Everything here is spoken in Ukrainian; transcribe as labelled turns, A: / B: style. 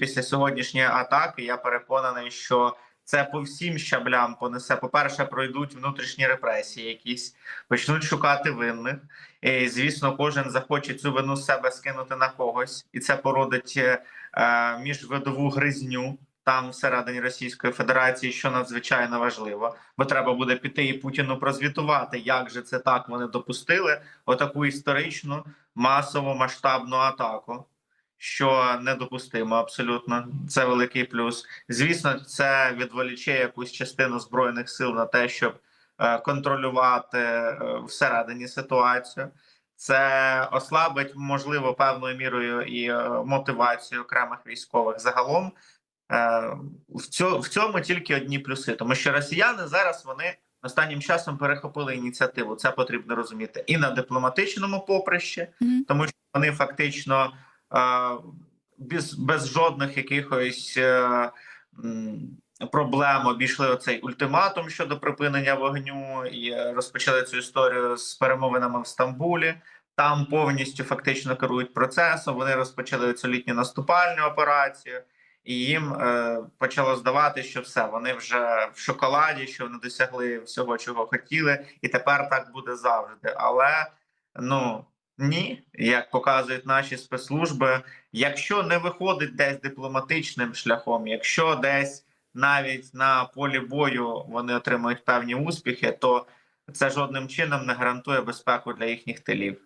A: після сьогоднішньої атаки я переконаний, що це по всім щаблям понесе. По перше, пройдуть внутрішні репресії, якісь почнуть шукати винних. І, звісно, кожен захоче цю вину з себе скинути на когось, і це породить е, міжвидову гризню там всередині Російської Федерації, що надзвичайно важливо, бо треба буде піти і Путіну прозвітувати, як же це так вони допустили отаку історичну масову масштабну атаку. Що недопустимо абсолютно, це великий плюс. Звісно, це відволіче якусь частину збройних сил на те, щоб е, контролювати е, всередині ситуацію. Це ослабить можливо певною мірою і е, мотивацію окремих військових загалом. В цьому, тільки одні плюси, тому що росіяни зараз вони останнім часом перехопили ініціативу. Це потрібно розуміти і на дипломатичному поприщі, тому що вони фактично без, без жодних якихось е, проблем обійшли оцей ультиматум щодо припинення вогню і розпочали цю історію з перемовинами в Стамбулі. Там повністю фактично керують процесом. Вони розпочали цю літню наступальну операцію, і їм е, почало здавати, що все вони вже в шоколаді, що вони досягли всього, чого хотіли, і тепер так буде завжди. Але ну ні, як показують наші спецслужби, якщо не виходить десь дипломатичним шляхом, якщо десь навіть на полі бою вони отримують певні успіхи, то це жодним чином не гарантує безпеку для їхніх тилів.